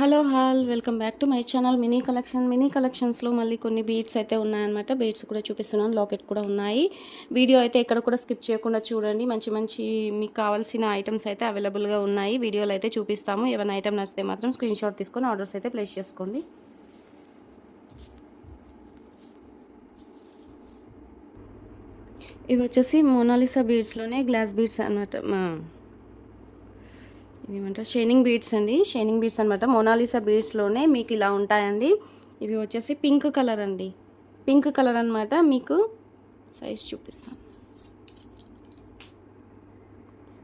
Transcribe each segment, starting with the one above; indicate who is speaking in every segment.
Speaker 1: Hello all welcome back to my channel mini collection. Mini కలెక్షన్స్లో మళ్ళీ కొన్ని beads అయితే ఉన్నాయన్నమాట. బీడ్స్ కూడా చూపిస్తున్నాను లాకెట్ కూడా ఉన్నాయి. వీడియో అయితే ఎక్కడ కూడా స్కిప్ చేయకుండా చూడండి. మంచి మంచి మీకు కావాల్సిన ఐటమ్స్ అయితే అవైలబుల్గా ఉన్నాయి. వీడియోలు అయితే చూపిస్తాము. ఏమైనా ఐటమ్ నచ్చితే మాత్రం స్క్రీన్ షాట్ తీసుకొని ఆర్డర్స్ అయితే ప్లేస్ చేసుకోండి. ఇవి వచ్చేసి మోనాలిసా బీడ్స్లోనే గ్లాస్ బీడ్స్ అనమాట ఏమంటారు షైనింగ్ బీడ్స్ అండి. షైనింగ్ బీడ్స్ అనమాట మోనాలిసా బీడ్స్లోనే మీకు ఇలా ఉంటాయండి. ఇవి వచ్చేసి పింక్ కలర్ అండి. పింక్ కలర్ అనమాట మీకు సైజ్ చూపిస్తాను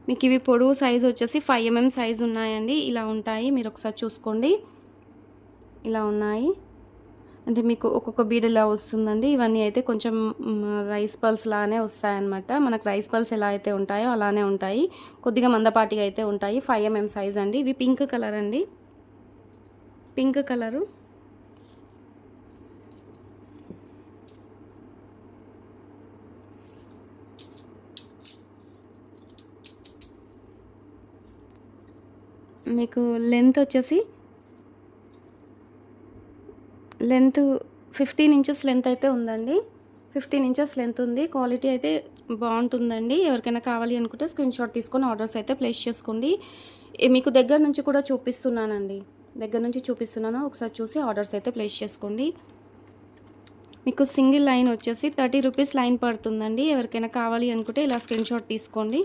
Speaker 1: మీకు ఇవి పొడవు సైజ్ వచ్చేసి ఫైవ్ ఎంఎం సైజ్ ఉన్నాయండి. ఇలా ఉంటాయి. మీరు ఒకసారి చూసుకోండి. ఇలా ఉన్నాయి. అంటే మీకు ఒక్కొక్క బీడలా వస్తుందండి? ఇవన్నీ అయితే కొంచెం రైస్ పల్స్ లానే వస్తాయన్నమాట. మనకు రైస్ పల్స్ ఎలా అయితే ఉంటాయో అలానే ఉంటాయి. కొద్దిగా మందపాటిగా అయితే ఉంటాయి. ఫైవ్ ఎంఎం సైజ్ అండి. ఇవి పింక్ కలర్ అండి. Pink colour. మీకు లెంత్ వచ్చేసి లెంత్ ఫిఫ్టీన్ ఇంచెస్ లెంత్ అయితే ఉందండి. ఫిఫ్టీన్ ఇంచెస్ లెంత్ ఉంది. క్వాలిటీ అయితే బాగుంటుందండి. ఎవరికైనా కావాలి అనుకుంటే స్క్రీన్ షాట్ తీసుకొని ఆర్డర్స్ అయితే ప్లేస్ చేసుకోండి. మీకు దగ్గర నుంచి కూడా చూపిస్తున్నానండి. దగ్గర నుంచి చూపిస్తున్నాను. ఒకసారి చూసి ఆర్డర్స్ అయితే ప్లేస్ చేసుకోండి. మీకు సింగిల్ లైన్ వచ్చేసి థర్టీ రూపీస్ లైన్ పడుతుందండి. ఎవరికైనా కావాలి అనుకుంటే ఇలా స్క్రీన్ షాట్ తీసుకోండి.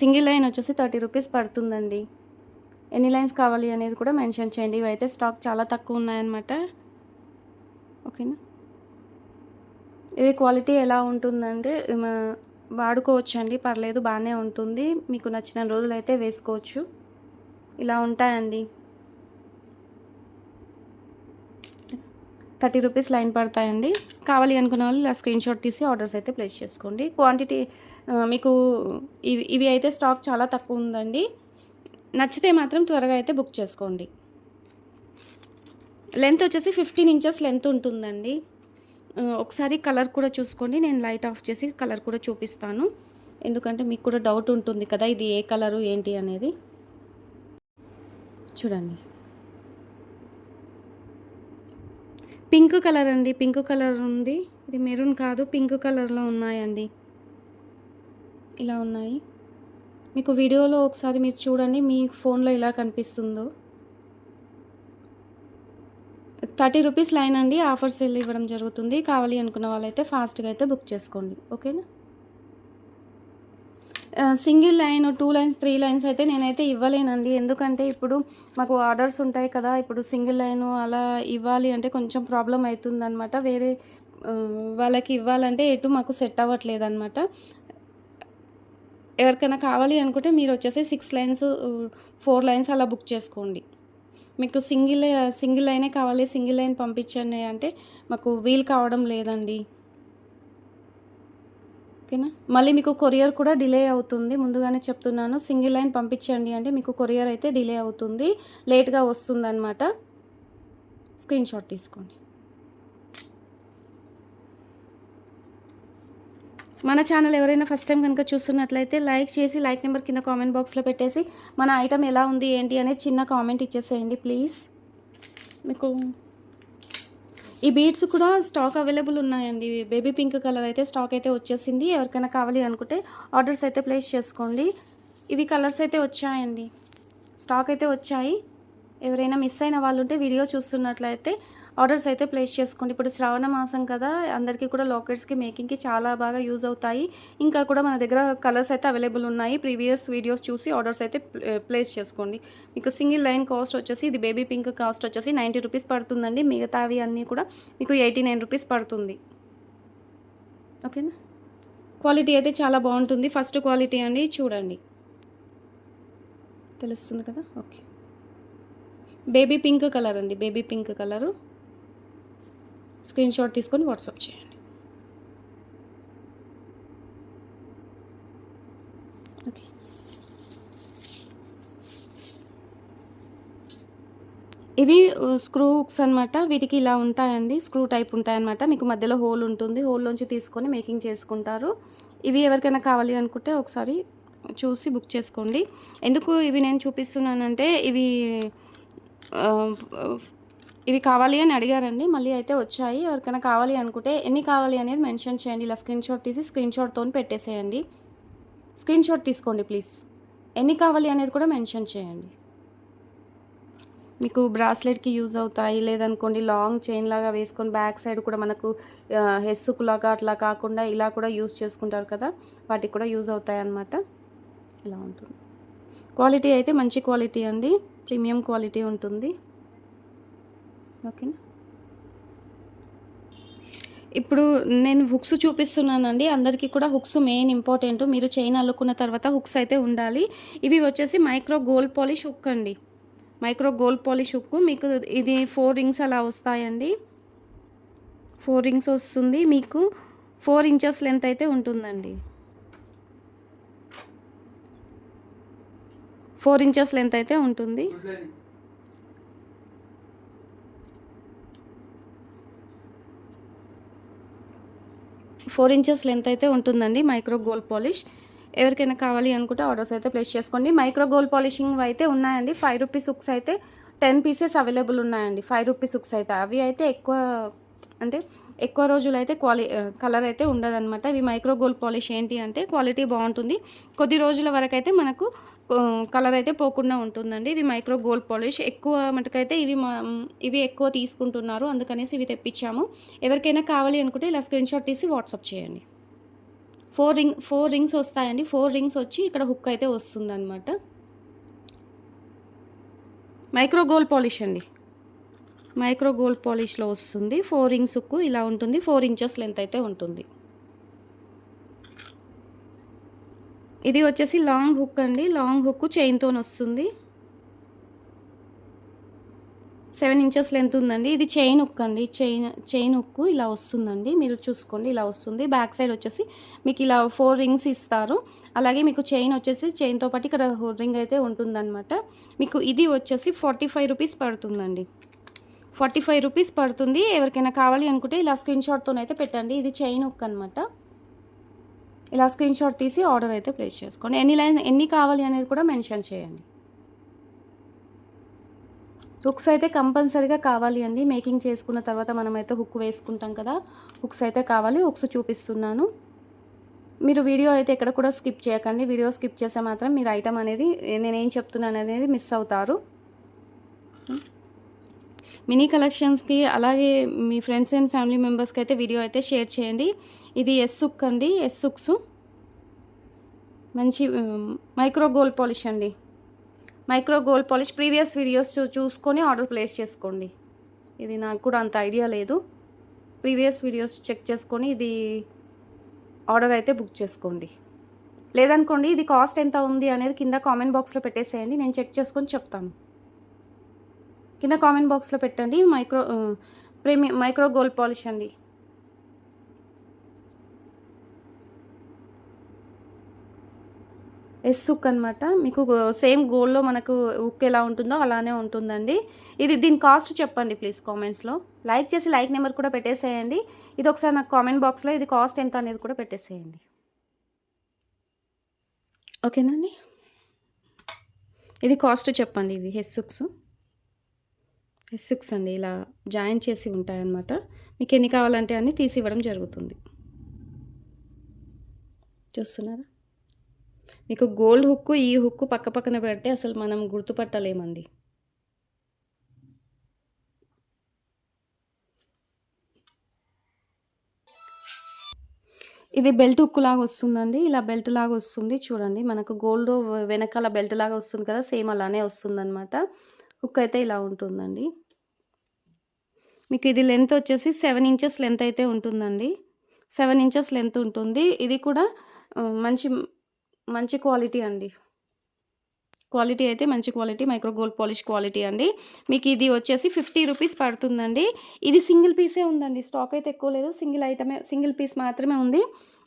Speaker 1: సింగిల్ లైన్ వచ్చేసి థర్టీ రూపీస్ పడుతుందండి. ఎన్ని లైన్స్ కావాలి అనేది కూడా మెన్షన్ చేయండి. ఇవైతే స్టాక్ చాలా తక్కువ ఉన్నాయన్నమాట. ఓకేనా? ఇది క్వాలిటీ ఎలా ఉంటుందంటే వాడుకోవచ్చండి. పర్లేదు బాగానే ఉంటుంది. మీకు నచ్చిన రోజులు అయితే వేసుకోవచ్చు. ఇలా ఉంటాయండి. థర్టీ రూపీస్ లైన్ పడతాయండి. కావాలి అనుకున్న వాళ్ళు ఇలా స్క్రీన్ షాట్ తీసి ఆర్డర్స్ అయితే ప్లేస్ చేసుకోండి. క్వాంటిటీ మీకు ఇవి ఇవి అయితే స్టాక్ చాలా తక్కువ ఉందండి. నచ్చితే మాత్రం త్వరగా అయితే బుక్ చేసుకోండి. లెంత్ వచ్చేసి ఫిఫ్టీన్ ఇంచెస్ లెంత్ ఉంటుందండి. ఒకసారి కలర్ కూడా చూసుకోండి. నేను లైట్ ఆఫ్ చేసి కలర్ కూడా చూపిస్తాను. ఎందుకంటే మీకు కూడా డౌట్ ఉంటుంది కదా ఇది ఏ కలరు ఏంటి అనేది. చూడండి. పింక్ కలర్ అండి. పింక్ కలర్ ఉంది. ఇది మెరూన్ కాదు పింక్ కలర్లో ఉన్నాయండి. ఇలా ఉన్నాయి. మీకు వీడియోలో ఒకసారి మీరు చూడండి మీ ఫోన్లో ఎలా కనిపిస్తుందో. థర్టీ రూపీస్ లైన్ అండి ఆఫర్ సెల్ ఇవ్వడం జరుగుతుంది. కావాలి అనుకున్న వాళ్ళైతే ఫాస్ట్గా అయితే బుక్ చేసుకోండి. ఓకేనా? Single line two lines three lines అయితే నేనైతే ఇవ్వలేనండి. ఎందుకంటే ఇప్పుడు మాకు ఆర్డర్స్ ఉంటాయి కదా ఇప్పుడు సింగిల్ లైన్ అలా ఇవ్వాలి అంటే కొంచెం ప్రాబ్లం అవుతుందన్నమాట. వేరే వాళ్ళకి ఇవ్వాలంటే ఎటు మాకు సెట్ అవ్వట్లేదు అనమాట ఎవరికైనా కావాలి అనుకుంటే మీరు వచ్చేసి సిక్స్ లైన్స్ ఫోర్ లైన్స్ అలా బుక్ చేసుకోండి. మీకు సింగిల్ సింగిల్ లైనే కావాలి సింగిల్ లైన్ పంపించండి అంటే మాకు వీలు కావడం లేదండి. ఓకేనా? మళ్ళీ మీకు కొరియర్ కూడా డిలే అవుతుంది. ముందుగానే చెప్తున్నాను సింగిల్ లైన్ పంపించండి అంటే మీకు కొరియర్ అయితే డిలే అవుతుంది. లేట్గా వస్తుంది అనమాట స్క్రీన్ షాట్ తీసుకోండి. మన ఛానల్ ఎవరైనా ఫస్ట్ టైం కనుక చూస్తున్నట్లయితే లైక్ చేసి లైక్ నెంబర్ కింద కామెంట్ బాక్స్లో పెట్టేసి మన ఐటమ్ ఎలా ఉంది ఏంటి అనేది చిన్న కామెంట్ ఇచ్చేసేయండి ప్లీజ్ మీకు ఈ బీడ్స్ కూడా స్టాక్ అవైలబుల్ ఉన్నాయండి. బేబీ పింక్ కలర్ అయితే స్టాక్ అయితే వచ్చేసింది. ఎవరికైనా కావాలి అనుకుంటే ఆర్డర్స్ అయితే ప్లేస్ చేసుకోండి. ఇవి కలర్స్ అయితే వచ్చాయండి. స్టాక్ అయితే వచ్చాయి. ఎవరైనా మిస్ అయిన వాళ్ళు ఉంటే వీడియో చూస్తున్నట్లయితే ఆర్డర్స్ అయితే ప్లేస్ చేసుకోండి. ఇప్పుడు శ్రావణ మాసం కదా అందరికీ కూడా లాకెట్స్కి మేకింగ్కి చాలా బాగా యూజ్ అవుతాయి. ఇంకా కూడా మన దగ్గర కలర్స్ అయితే అవైలబుల్ ఉన్నాయి. ప్రీవియస్ వీడియోస్ చూసి ఆర్డర్స్ అయితే ప్లే- ప్లేస్ చేసుకోండి. మీకు సింగిల్ లైన్ కాస్ట్ వచ్చేసి ఇది బేబీ పింక్ కాస్ట్ వచ్చేసి నైంటీ రూపీస్ పడుతుందండి. మిగతావి అన్నీ కూడా మీకు ఎయిటీ నైన్ రూపీస్ పడుతుంది. ఓకేనా? క్వాలిటీ అయితే చాలా బాగుంటుంది. ఫస్ట్ క్వాలిటీ అండి. చూడండి. తెలుస్తుంది కదా? ఓకే. బేబీ పింక్ కలర్ అండి. Baby pink colour. Screen shot తీసుకొని వాట్సాప్ చేయండి. ఓకే. ఇవి స్క్రూక్స్ అనమాట వీటికి ఇలా ఉంటాయండి. స్క్రూ టైప్ ఉంటాయన్నమాట. మీకు మధ్యలో హోల్ ఉంటుంది. హోల్లోంచి తీసుకొని మేకింగ్ చేసుకుంటారు. ఇవి ఎవరికైనా కావాలి అనుకుంటే ఒకసారి చూసి బుక్ చేసుకోండి. ఎందుకు ఇవి నేను చూపిస్తున్నానంటే ఇవి ఇవి కావాలి అని అడిగారండి. మళ్ళీ అయితే వచ్చాయి. ఎవరికైనా కావాలి అనుకుంటే ఎన్ని కావాలి అనేది మెన్షన్ చేయండి. ఇలా స్క్రీన్ షాట్ తీసి స్క్రీన్ షాట్తో పెట్టేసేయండి. స్క్రీన్ షాట్ తీసుకోండి ప్లీజ్. ఎన్ని కావాలి అనేది కూడా మెన్షన్ చేయండి. మీకు బ్రాస్లెట్కి యూజ్ అవుతాయి. లేదనుకోండి లాంగ్ చైన్ లాగా వేసుకొని బ్యాక్ సైడ్ కూడా మనకు హెస్సుకు లాగా అట్లా కాకుండా ఇలా కూడా యూజ్ చేసుకుంటారు కదా. వాటికి కూడా యూజ్ అవుతాయి అన్నమాట. ఇలా ఉంటుంది. క్వాలిటీ అయితే మంచి క్వాలిటీ అండి. ప్రీమియం క్వాలిటీ ఉంటుంది. ఓకేనా? ఇప్పుడు నేను హుక్స్ చూపిస్తున్నానండి. అందరికీ కూడా హుక్స్ మెయిన్ ఇంపార్టెంట్. మీరు చైన్ అల్లుకున్న తర్వాత హుక్స్ అయితే ఉండాలి. ఇవి వచ్చేసి మైక్రో గోల్డ్ పాలిష్ హుక్ అండి. Micro gold polish hook. మీకు ఇది ఫోర్ రింగ్స్ అలా వస్తాయండి. ఫోర్ రింగ్స్ వస్తుంది. మీకు ఫోర్ ఇంచెస్ లెంత్ అయితే ఉంటుందండి. ఫోర్ ఇంచెస్ లెంత్ అయితే ఉంటుంది. ఫోర్ ఇంచెస్ లెంత్ అయితే ఉంటుందండి మైక్రో గోల్డ్ పాలిష్. ఎవరికైనా కావాలి అనుకుంటే ఆర్డర్స్ అయితే ప్లేస్ చేసుకోండి. మైక్రో గోల్డ్ పాలిషింగ్ అయితే ఉన్నాయండి. ఫైవ్ రూపీస్ హుక్స్ అయితే టెన్ పీసెస్ అవైలబుల్ ఉన్నాయండి. ఫైవ్ రూపీస్ హుక్స్ అయితే. అవి అయితే ఎక్కువ అంటే ఎక్కువ రోజులు అయితే క్వాలి కలర్ అయితే ఉండదన్నమాట. ఇవి మైక్రో గోల్డ్ పాలిష్ ఏంటి అంటే క్వాలిటీ బాగుంటుంది. కొద్ది రోజుల వరకు అయితే మనకు కలర్ అయితే పోకుండా ఉంటుందండి. ఇవి మైక్రో గోల్డ్ పాలిష్. ఎక్కువ మటుకైతే ఇవి మా ఇవి ఎక్కువ తీసుకుంటున్నారు. అందుకనేసి ఇవి తెప్పించాము. ఎవరికైనా కావాలి అనుకుంటే ఇలా స్క్రీన్ షాట్ తీసి వాట్సాప్ చేయండి. ఫోర్ రింగ్ ఫోర్ రింగ్స్ వస్తాయండి. ఫోర్ రింగ్స్ వచ్చి ఇక్కడ హుక్ అయితే వస్తుందన్నమాట. మైక్రో గోల్డ్ పాలిష్ అండి. మైక్రో గోల్డ్ పాలిష్లో వస్తుంది. ఫోర్ రింగ్స్ హుక్ ఇలా ఉంటుంది. ఫోర్ ఇంచెస్ లెంత్ అయితే ఉంటుంది. ఇది వచ్చేసి లాంగ్ హుక్ అండి. లాంగ్ హుక్ చైన్తో వస్తుంది. సెవెన్ ఇంచెస్ లెంత్ ఉందండి. ఇది చైన్ హుక్ అండి. చైన్ చైన్ హుక్ ఇలా వస్తుందండి. మీరు చూసుకోండి ఇలా వస్తుంది. బ్యాక్ సైడ్ వచ్చేసి మీకు ఇలా ఫోర్ రింగ్స్ ఇస్తారు. అలాగే మీకు చైన్ వచ్చేసి చైన్తో పాటు ఇక్కడ రింగ్ అయితే ఉంటుందన్నమాట. మీకు ఇది వచ్చేసి ఫార్టీ ఫైవ్ రూపీస్ పడుతుందండి. ఫార్టీ ఫైవ్ రూపీస్ పడుతుంది. ఎవరికైనా కావాలి అనుకుంటే ఇలా స్క్రీన్ షాట్తోనైతే పెట్టండి. ఇది చైన్ హుక్ అనమాట ఇలా స్క్రీన్ షాట్ తీసి ఆర్డర్ అయితే ప్లేస్ చేసుకోండి. ఎన్ని లైన్స్ ఎన్ని కావాలి అనేది కూడా మెన్షన్ చేయండి. హుక్స్ అయితే కంపల్సరీగా కావాలి అండి. మేకింగ్ చేసుకున్న తర్వాత మనమైతే హుక్ వేసుకుంటాం కదా. హుక్స్ అయితే కావాలి. హుక్స్ చూపిస్తున్నాను. మీరు వీడియో అయితే ఎక్కడ కూడా స్కిప్ చేయకండి. వీడియో స్కిప్ చేస్తే మాత్రం మీరు ఐటమ్ అనేది నేనేం చెప్తున్నాను అనేది మిస్ అవుతారు. మినీ కలెక్షన్స్కి అలాగే మీ ఫ్రెండ్స్ అండ్ ఫ్యామిలీ మెంబర్స్కి అయితే వీడియో అయితే షేర్ చేయండి. ఇది ఎస్ సుక్ అండి ఎస్ సుక్స్ మంచి మైక్రో గోల్డ్ పాలిష్ అండి. Micro gold polish previous videos చూసుకొని ఆర్డర్ ప్లేస్ చేసుకోండి. ఇది నాకు కూడా అంత ఐడియా లేదు. ప్రీవియస్ వీడియోస్ చెక్ చేసుకొని ఇది ఆర్డర్ అయితే బుక్ చేసుకోండి. లేదనుకోండి ఇది కాస్ట్ ఎంత ఉంది అనేది కింద కామెంట్ బాక్స్లో పెట్టేసేయండి నేను చెక్ చేసుకొని చెప్తాను. కింద కామెంట్ బాక్స్లో పెట్టండి micro premium micro gold polish అండి. ఎస్ ఉక్ అనమాట మీకు సేమ్ గోల్డ్లో మనకు ఉక్ ఎలా ఉంటుందో అలానే ఉంటుందండి. ఇది దీని కాస్ట్ చెప్పండి ప్లీజ్ కామెంట్స్లో. లైక్ చేసి లైక్ నెంబర్ కూడా పెట్టేసేయండి. ఇది ఒకసారి నాకు కామెంట్ బాక్స్లో ఇది కాస్ట్ ఎంత అనేది కూడా పెట్టేసేయండి. ఓకేనండి ఇది కాస్ట్ చెప్పండి ఇది హెస్సుక్స్ హెస్సుక్స్ అండి ఇలా జాయిన్ చేసి ఉంటాయన్నమాట. మీకు ఎన్ని కావాలంటే అన్నీ తీసి ఇవ్వడం జరుగుతుంది. చూస్తున్నారా? మీకు గోల్డ్ హుక్ ఈ హుక్కు పక్క పక్కన పెడితే అసలు మనం గుర్తుపట్టలేమండి. ఇది బెల్ట్ హుక్ లాగా వస్తుందండి. ఇలా బెల్ట్ లాగా వస్తుంది. చూడండి మనకు గోల్డ్ వెనకాల బెల్ట్ లాగా వస్తుంది కదా సేమ్ అలానే వస్తుందన్నమాట. హుక్ అయితే ఇలా ఉంటుందండి. మీకు ఇది లెంత్ వచ్చేసి సెవెన్ ఇంచెస్ లెంత్ అయితే ఉంటుందండి. సెవెన్ ఇంచెస్ లెంత్ ఉంటుంది. ఇది కూడా మంచి మంచి క్వాలిటీ అండి. క్వాలిటీ అయితే మంచి quality micro gold polish quality అండి. మీకు ఇది వచ్చేసి ఫిఫ్టీ రూపీస్ పడుతుందండి. ఇది సింగిల్ పీసే ఉందండి. స్టాక్ అయితే ఎక్కువ లేదు. సింగిల్ ఐటమే సింగిల్ పీస్ మాత్రమే ఉంది.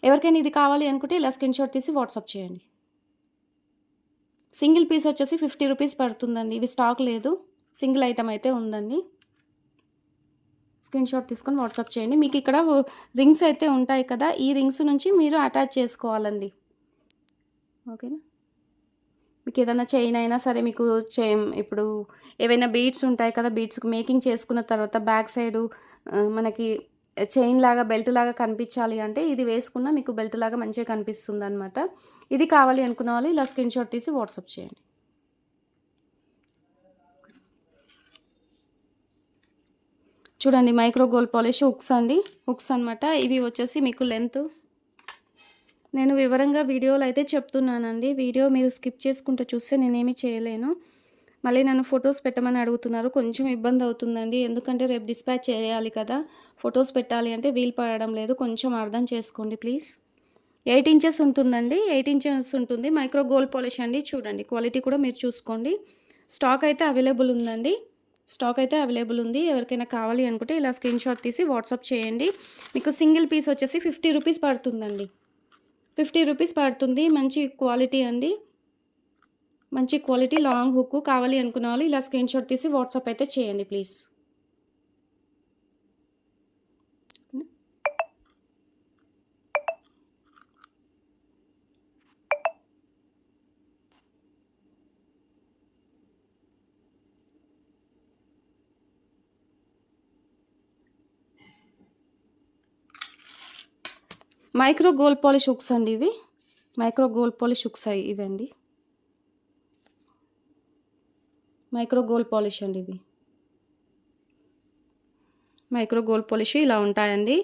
Speaker 1: ఎవరికైనా ఇది కావాలి అనుకుంటే ఇలా స్క్రీన్ షాట్ తీసి వాట్సాప్ చేయండి. సింగిల్ పీస్ వచ్చేసి ఫిఫ్టీ రూపీస్ పడుతుందండి. ఇవి స్టాక్ లేదు. సింగిల్ ఐటమ్ అయితే ఉందండి. స్క్రీన్ షాట్ తీసుకొని వాట్సాప్ చేయండి. మీకు ఇక్కడ రింగ్స్ అయితే ఉంటాయి కదా. ఈ రింగ్స్ నుంచి మీరు అటాచ్ చేసుకోవాలండి. ఓకేనా? మీకు ఏదైనా చైన్ అయినా సరే మీకు చైన్ ఇప్పుడు ఏవైనా బీడ్స్ ఉంటాయి కదా బీడ్స్కి మేకింగ్ చేసుకున్న తర్వాత బ్యాక్ సైడు మనకి చైన్ లాగా బెల్ట్ లాగా కనిపించాలి అంటే ఇది వేసుకున్న మీకు బెల్ట్ లాగా మంచిగా కనిపిస్తుంది అనమాట ఇది కావాలి అనుకున్న వాళ్ళు ఇలా స్క్రీన్ షాట్ తీసి వాట్సాప్ చేయండి. చూడండి మైక్రో గోల్డ్ పాలిష్ హుక్స్ అండి. హుక్స్ అనమాట ఇవి వచ్చేసి మీకు లెంత్ నేను వివరంగా వీడియోలు అయితే చెప్తున్నానండి. వీడియో మీరు స్కిప్ చేసుకుంటూ చూస్తే నేనేమి చేయలేను. మళ్ళీ నన్ను ఫొటోస్ పెట్టమని అడుగుతున్నారు. కొంచెం ఇబ్బంది అవుతుందండి. ఎందుకంటే రేపు డిస్పాచ్ చేయాలి కదా. ఫొటోస్ పెట్టాలి అంటే వీలు పడడం లేదు. కొంచెం అర్థం చేసుకోండి ప్లీజ్. ఎయిట్ ఇంచెస్ ఉంటుందండి. ఎయిట్ ఇంచెస్ ఉంటుంది. మైక్రో గోల్డ్ పాలిష్ అండి. చూడండి. క్వాలిటీ కూడా మీరు చూసుకోండి. స్టాక్ అయితే అవైలబుల్ ఉందండి. స్టాక్ అయితే అవైలబుల్ ఉంది. ఎవరికైనా కావాలి అనుకుంటే ఇలా స్క్రీన్ షాట్ తీసి వాట్సాప్ చేయండి. మీకు సింగిల్ పీస్ వచ్చేసి ఫిఫ్టీ రూపీస్ పడుతుందండి. ఫిఫ్టీ రూపీస్ పడుతుంది. మంచి క్వాలిటీ అండి. మంచి క్వాలిటీ లాంగ్ హుక్ కావాలి అనుకున్న వాళ్ళు ఇలా స్క్రీన్ షాట్ తీసి వాట్సాప్ అయితే చేయండి please. Micro gold polish hooks అండి ఇవి. మైక్రో గోల్డ్ పాలిష్ హుక్స్ ఇవండి. మైక్రో గోల్డ్ పాలిష్ అండి ఇవి. మైక్రో గోల్డ్ పాలిష్ ఇలా ఉంటాయండి.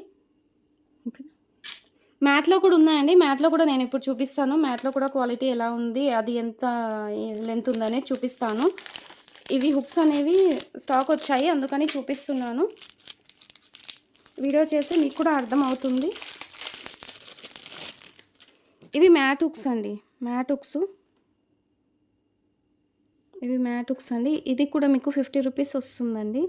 Speaker 1: ఓకే. మ్యాట్లో కూడా ఉన్నాయండి. మ్యాట్లో కూడా నేను ఇప్పుడు చూపిస్తాను. మ్యాట్లో కూడా క్వాలిటీ ఎలా ఉంది అది ఎంత లెంత్ ఉందనే చూపిస్తాను. ఇవి హుక్స్ అనేవి స్టాక్ వచ్చాయి అందుకని చూపిస్తున్నాను. వీడియో చేసి మీకు కూడా అర్థమవుతుంది. ఇవి మ్యాట్ హుక్స్ అండి. మ్యాట్ హుక్స్ ఇవి మ్యాట్ హుక్స్ అండి. ఇది కూడా మీకు ఫిఫ్టీ రూపీస్ వస్తుందండి.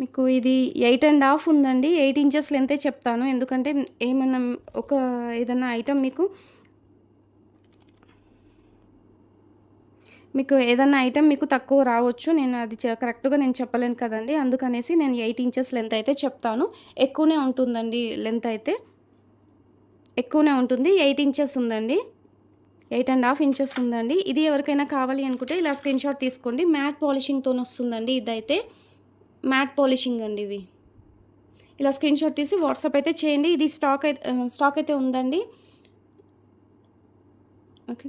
Speaker 1: మీకు ఇది ఎయిట్ అండ్ హాఫ్ ఉందండి. ఎయిట్ ఇంచెస్ లెంతే చెప్తాను. ఎందుకంటే ఏమన్నా ఒక ఏదన్నా ఐటమ్ మీకు మీకు ఏదన్నా ఐటమ్ మీకు తక్కువ రావచ్చు. నేను అది కరెక్ట్గా నేను చెప్పలేను కదండి. అందుకనేసి నేను ఎయిట్ ఇంచెస్ లెంత్ అయితే చెప్తాను. ఎక్కువనే ఉంటుందండి లెంత్ అయితే. ఎక్కువనే ఉంటుంది. ఎయిట్ ఇంచెస్ ఉందండి. ఎయిట్ అండ్ హాఫ్ ఇంచెస్ ఉందండి. ఇది ఎవరికైనా కావాలి అనుకుంటే ఇలా స్క్రీన్ షాట్ తీసుకోండి. మ్యాట్ పాలిషింగ్తో వస్తుందండి ఇదైతే. మ్యాట్ పాలిషింగ్ అండి ఇవి. ఇలా స్క్రీన్ షాట్ తీసి వాట్సాప్ అయితే చేయండి. ఇది స్టాక్ అయితే స్టాక్ అయితే ఉందండి. ఓకే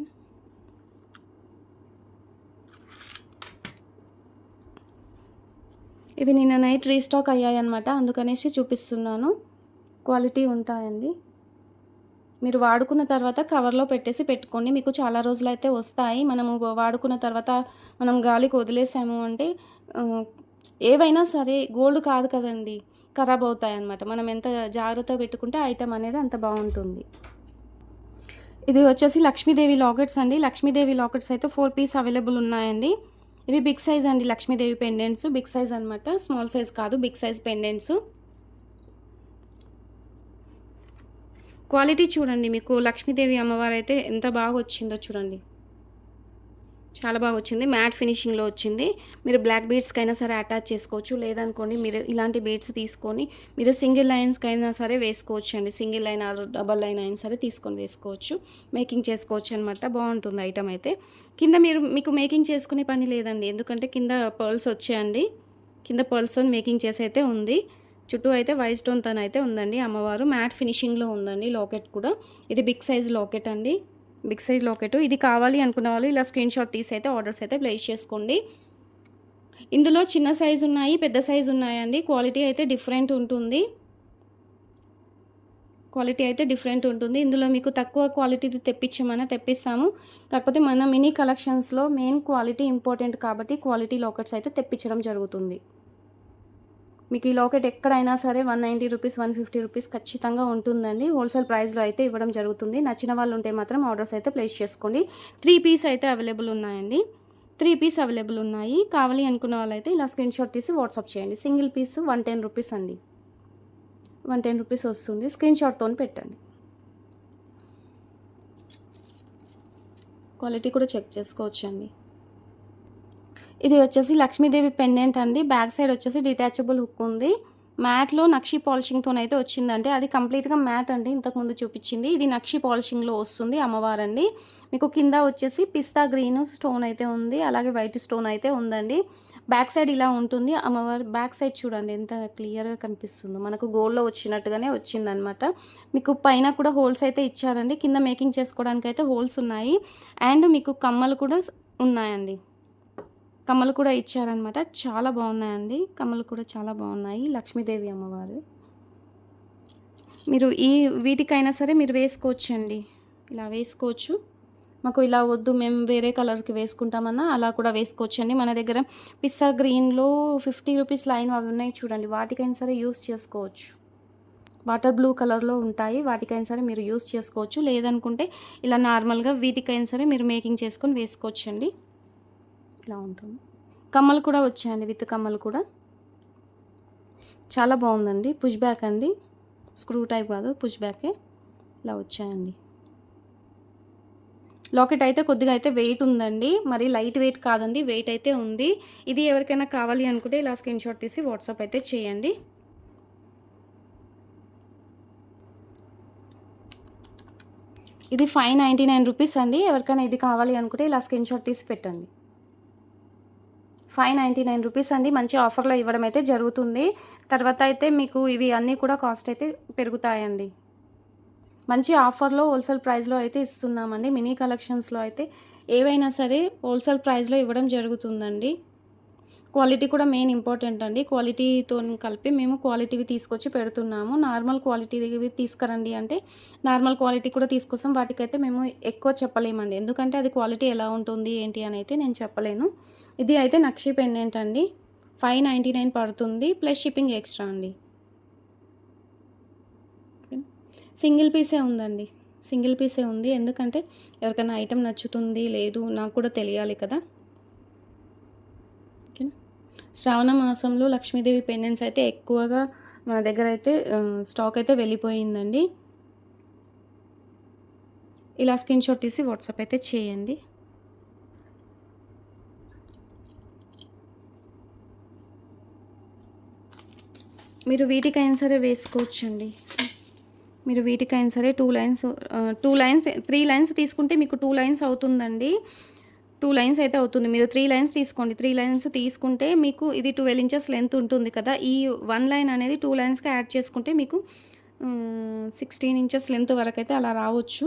Speaker 1: ఇవి నిన్న నైట్ రీస్టాక్ అయ్యాయి అనమాట అందుకనేసి చూపిస్తున్నాను. క్వాలిటీ ఉంటాయండి. మీరు వాడుకున్న తర్వాత కవర్లో పెట్టేసి పెట్టుకోండి. మీకు చాలా రోజులు అయితే వస్తాయి. మనము వాడుకున్న తర్వాత మనం గాలికి వదిలేసాము అంటే ఏవైనా సరే గోల్డ్ కాదు కదండి. ఖరాబ్ అవుతాయి అన్నమాట మనం ఎంత జాగ్రత్తగా పెట్టుకుంటే ఐటమ్ అనేది అంత బాగుంటుంది. ఇది వచ్చేసి లక్ష్మీదేవి లాకెట్స్ అండి. లక్ష్మీదేవి లాకెట్స్ అయితే ఫోర్ పీస్ అవైలబుల్ ఉన్నాయండి. ఇవి బిగ్ సైజ్ అండి లక్ష్మీదేవి పెండెంట్స్. బిగ్ సైజ్ అనమాట స్మాల్ సైజ్ కాదు బిగ్ సైజ్ పెండెంట్స్. క్వాలిటీ చూడండి మీకు. లక్ష్మీదేవి అమ్మవారు అయితే ఎంత బాగా వచ్చిందో చూడండి. చాలా బాగా వచ్చింది మ్యాట్ ఫినిషింగ్లో వచ్చింది. మీరు బ్లాక్ బీడ్స్కైనా అయినా సరే అటాచ్ చేసుకోవచ్చు. లేదనుకోండి మీరు ఇలాంటి బీడ్స్ తీసుకొని మీరు సింగిల్ లైన్స్కి అయినా సరే వేసుకోవచ్చు అండి single line or double line అయినా సరే తీసుకొని వేసుకోవచ్చు. మేకింగ్ చేసుకోవచ్చు అనమాట బాగుంటుంది ఐటమ్ అయితే. కింద మీరు మీకు మేకింగ్ చేసుకునే పని లేదండి. ఎందుకంటే కింద పర్ల్స్ వచ్చాయండి. కింద పర్ల్స్ మేకింగ్ చేసి అయితే ఉంది. చుట్టూ అయితే వైట్ స్టోన్ తన అయితే ఉందండి. అమ్మవారు మ్యాట్ ఫినిషింగ్లో ఉందండి లాకెట్ కూడా. ఇది బిగ్ సైజ్ లాకెట్ అండి. Big size locket. ఇది కావాలి అనుకున్న వాళ్ళు ఇలా స్క్రీన్ షాట్ తీసి అయితే ఆర్డర్స్ అయితే ప్లేస్ చేసుకోండి. ఇందులో చిన్న సైజు ఉన్నాయి పెద్ద సైజు ఉన్నాయండి. క్వాలిటీ అయితే డిఫరెంట్ ఉంటుంది. క్వాలిటీ అయితే డిఫరెంట్ ఉంటుంది. ఇందులో మీకు తక్కువ క్వాలిటీది తెప్పించమని తెప్పిస్తాము. కాకపోతే మన మినీ కలెక్షన్స్లో మెయిన్ క్వాలిటీ ఇంపార్టెంట్ కాబట్టి క్వాలిటీ లాకెట్స్ అయితే తెప్పించడం జరుగుతుంది. మీకు ఈ లాకెట్ ఎక్కడైనా సరే one ninety rupees one fifty rupees ఖచ్చితంగా ఉంటుందండి. హోల్సేల్ ప్రైస్లో అయితే ఇవ్వడం జరుగుతుంది. నచ్చిన వాళ్ళు ఉంటే మాత్రం ఆర్డర్స్ అయితే ప్లేస్ చేసుకోండి. త్రీ పీస్ అయితే అవైలబుల్ ఉన్నాయండి. త్రీ పీస్ అవైలబుల్ ఉన్నాయి. కావాలి అనుకున్న వాళ్ళైతే ఇలా స్క్రీన్ షాట్ తీసి వాట్సాప్ చేయండి. Single piece one ten rupees అండి. వన్ టెన్ రూపీస్ వస్తుంది. స్క్రీన్ షాట్తో పెట్టండి. క్వాలిటీ కూడా చెక్ చేసుకోవచ్చు అండి ఇది వచ్చేసి లక్ష్మీదేవి పెండెంట్ అండి. బ్యాక్ సైడ్ వచ్చేసి డిటాచబుల్ హుక్ ఉంది. మ్యాట్లో నక్షి పాలిషింగ్తో అయితే వచ్చిందంటే అది కంప్లీట్గా మ్యాట్ అండి. ఇంతకుముందు చూపించింది. ఇది నక్షి పాలిషింగ్లో వస్తుంది అమ్మవారండి. మీకు కింద వచ్చేసి పిస్తా గ్రీన్ స్టోన్ అయితే ఉంది. అలాగే వైట్ స్టోన్ అయితే ఉందండి. బ్యాక్ సైడ్ ఇలా ఉంటుంది. అమ్మవారి బ్యాక్ సైడ్ చూడండి. ఎంత క్లియర్గా కనిపిస్తుందో. మనకు గోల్డ్లో వచ్చినట్టుగానే వచ్చిందనమాట మీకు పైన కూడా హోల్స్ అయితే ఇచ్చారండి. కింద మేకింగ్ చేసుకోవడానికి అయితే హోల్స్ ఉన్నాయి. అండ్ మీకు కమ్మలు కూడా ఉన్నాయండి. కమ్మలు కూడా ఇచ్చారనమాట చాలా బాగున్నాయండి. కమ్మలు కూడా చాలా బాగున్నాయి. లక్ష్మీదేవి అమ్మవారు. మీరు ఈ వీటికైనా సరే మీరు వేసుకోవచ్చండి. ఇలా వేసుకోవచ్చు. మాకు ఇలా వద్దు మేము వేరే కలర్కి వేసుకుంటామన్నా అలా కూడా వేసుకోవచ్చండి. మన దగ్గర పిస్తా గ్రీన్లో ఫిఫ్టీ రూపీస్ లైన్ అవి ఉన్నాయి చూడండి. వాటికైనా సరే యూస్ చేసుకోవచ్చు. వాటర్ బ్లూ కలర్లో ఉంటాయి. వాటికైనా సరే మీరు యూస్ చేసుకోవచ్చు. లేదనుకుంటే ఇలా నార్మల్గా వీటికైనా సరే మీరు మేకింగ్ చేసుకొని వేసుకోవచ్చండి. ఇలా ఉంటుంది. కమ్మలు కూడా వచ్చాయండి విత్ కమ్మలు కూడా. చాలా బాగుందండి. పుష్ బ్యాక్ అండి. స్క్రూ టైప్ కాదు పుష్ బ్యాకే ఇలా వచ్చాయండి. లాకెట్ అయితే కొద్దిగా అయితే వెయిట్ ఉందండి. మరి లైట్ వెయిట్ కాదండి వెయిట్ అయితే ఉంది. ఇది ఎవరికైనా కావాలి అనుకుంటే ఇలా స్క్రీన్ షాట్ తీసి వాట్సాప్ అయితే చేయండి. ఇది ఫైవ్ నైంటీ నైన్ రూపీస్ అండి. ఎవరికైనా ఇది కావాలి అనుకుంటే ఇలా స్క్రీన్ షాట్ తీసి పెట్టండి. ఫైవ్ నైంటీ నైన్ రూపీస్ అండి. మంచి ఆఫర్లో ఇవ్వడం అయితే జరుగుతుంది. తర్వాత అయితే మీకు ఇవి అన్నీ కూడా కాస్ట్ అయితే పెరుగుతాయండి. మంచి ఆఫర్లో హోల్సేల్ ప్రైస్లో అయితే ఇస్తున్నామండి. మినీ కలెక్షన్స్లో అయితే ఏవైనా సరే హోల్సేల్ ప్రైస్లో ఇవ్వడం జరుగుతుందండి. క్వాలిటీ కూడా మెయిన్ ఇంపార్టెంట్ అండి. క్వాలిటీతో కలిపి మేము క్వాలిటీవి తీసుకొచ్చి పెడుతున్నాము. నార్మల్ క్వాలిటీవి తీసుకురండి అంటే నార్మల్ క్వాలిటీ కూడా తీసుకొస్తాం. వాటికైతే మేము ఎక్కువ చెప్పలేమండి. ఎందుకంటే అది క్వాలిటీ ఎలా ఉంటుంది ఏంటి అని అయితే నేను చెప్పలేను. ఇది అయితే నక్షి పెండెంట్ అండి. ఫైవ్ నైంటీ నైన్ పడుతుంది ప్లస్ షిప్పింగ్ ఎక్స్ట్రా అండి. సింగిల్ పీసే ఉందండి. సింగిల్ పీసే ఉంది. ఎందుకంటే ఎవరికైనా ఐటెం నచ్చుతుంది లేదు నాకు కూడా తెలియాలి కదా. శ్రావణ మాసంలో లక్ష్మీదేవి పెండెంట్స్ అయితే ఎక్కువగా మన దగ్గర అయితే స్టాక్ అయితే వెళ్ళిపోయిందండి. ఇలా స్క్రీన్ షాట్ తీసి వాట్సాప్ అయితే చేయండి. మీరు వీటికైనా సరే వేసుకోవచ్చండి. మీరు వీటికైనా సరే two lines two lines three lines తీసుకుంటే మీకు టూ లైన్స్ అవుతుందండి. టూ లైన్స్ అయితే అవుతుంది. మీరు త్రీ లైన్స్ తీసుకోండి. త్రీ లైన్స్ తీసుకుంటే మీకు ఇది ట్వెల్వ్ ఇంచెస్ లెంత్ ఉంటుంది కదా. ఈ వన్ లైన్ అనేది టూ లైన్స్కి యాడ్ చేసుకుంటే మీకు సిక్స్టీన్ ఇంచెస్ లెంత్ వరకు అయితే అలా రావచ్చు.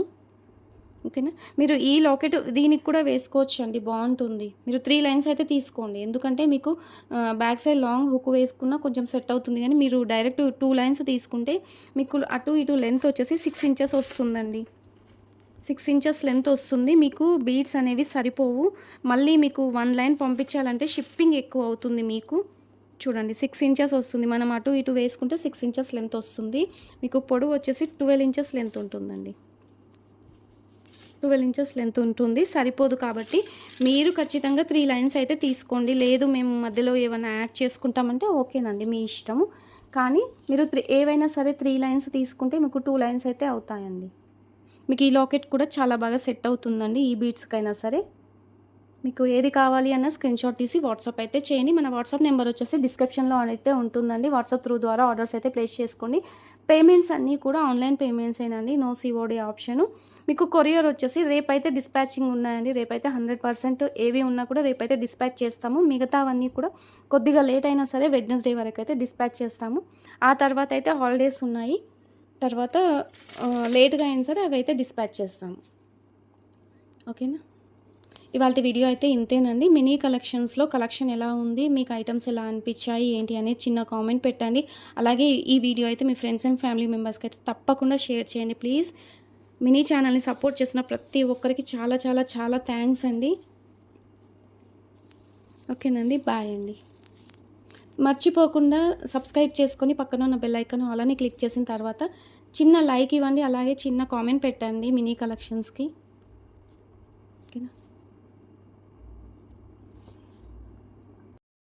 Speaker 1: ఓకేనా? మీరు ఈ లాకెట్ దీనికి కూడా వేసుకోవచ్చు అండి బాగుంటుంది. మీరు త్రీ లైన్స్ అయితే తీసుకోండి. ఎందుకంటే మీకు బ్యాక్ సైడ్ లాంగ్ హుక్ వేసుకున్నా కొంచెం సెట్ అవుతుంది కానీ మీరు డైరెక్ట్ టూ లైన్స్ తీసుకుంటే మీకు అటు ఇటు లెంత్ వచ్చేసి సిక్స్ ఇంచెస్ వస్తుందండి. సిక్స్ ఇంచెస్ లెంత్ వస్తుంది. మీకు బీడ్స్ అనేవి సరిపోవు. మళ్ళీ మీకు వన్ లైన్ పంపించాలంటే షిప్పింగ్ ఎక్కువ అవుతుంది మీకు. చూడండి సిక్స్ ఇంచెస్ వస్తుంది. మనం అటు ఇటు వేసుకుంటే సిక్స్ ఇంచెస్ లెంత్ వస్తుంది. మీకు పొడవు వచ్చేసి ట్వెల్వ్ ఇంచెస్ లెంత్ ఉంటుందండి. ట్వెల్వ్ ఇంచెస్ లెంత్ ఉంటుంది. సరిపోదు కాబట్టి మీరు ఖచ్చితంగా త్రీ లైన్స్ అయితే తీసుకోండి. లేదు మేము మధ్యలో ఏమైనా యాడ్ చేసుకుంటామంటే ఓకేనండి మీ ఇష్టము. కానీ మీరు త్రీ ఏవైనా సరే త్రీ లైన్స్ తీసుకుంటే మీకు టూ లైన్స్ అయితే అవుతాయండి. మీకు ఈ లాకెట్ కూడా చాలా బాగా సెట్ అవుతుందండి ఈ బీట్స్కైనా సరే. మీకు ఏది కావాలి అన్న స్క్రీన్ షాట్ తీసి వాట్సాప్ అయితే చేయండి. మన వాట్సాప్ నెంబర్ వచ్చేసి డిస్క్రిప్షన్లో అయితే ఉంటుందండి. వాట్సాప్ త్రూ ద్వారా ఆర్డర్స్ అయితే ప్లేస్ చేసుకోండి. పేమెంట్స్ అన్నీ కూడా ఆన్లైన్ పేమెంట్స్ ఏనండి నో సిఓడి ఆప్షను. మీకు కొరియర్ వచ్చేసి రేపైతే డిస్పాచింగ్ ఉన్నాయండి రేపైతే హండ్రెడ్ పర్సెంట్ ఏవి ఉన్నా కూడా రేపైతే డిస్పాచ్ చేస్తాము. మిగతావన్నీ కూడా కొద్దిగా లేట్ అయినా సరే వెడ్నెస్డే వరకు అయితే డిస్పాచ్ చేస్తాము. ఆ తర్వాత అయితే హాలిడేస్ ఉన్నాయి. తర్వాత లేట్గా అయినా సరే అవి అయితే డిస్పాచ్ చేస్తాము. ఓకేనా? ఇవాళ వీడియో అయితే ఇంతేనండి. మినీ కలెక్షన్స్లో కలెక్షన్ ఎలా ఉంది మీకు ఐటమ్స్ ఎలా అనిపించాయి ఏంటి అనేది చిన్న కామెంట్ పెట్టండి. అలాగే ఈ వీడియో అయితే మీ ఫ్రెండ్స్ అండ్ ఫ్యామిలీ మెంబర్స్కి అయితే తప్పకుండా షేర్ చేయండి ప్లీజ్. మినీ ఛానల్ని సపోర్ట్ చేసిన ప్రతి ఒక్కరికి చాలా చాలా చాలా థ్యాంక్స్ అండి. ఓకేనండి. బాయ్ అండి. మర్చిపోకుండా సబ్స్క్రైబ్ చేసుకొని పక్కన ఉన్న బెల్ ఐకాన్ అలానే క్లిక్ చేసిన తర్వాత చిన్న లైక్ ఇవ్వండి అలాగే చిన్న కామెంట్ పెట్టండి మినీ కలెక్షన్స్కి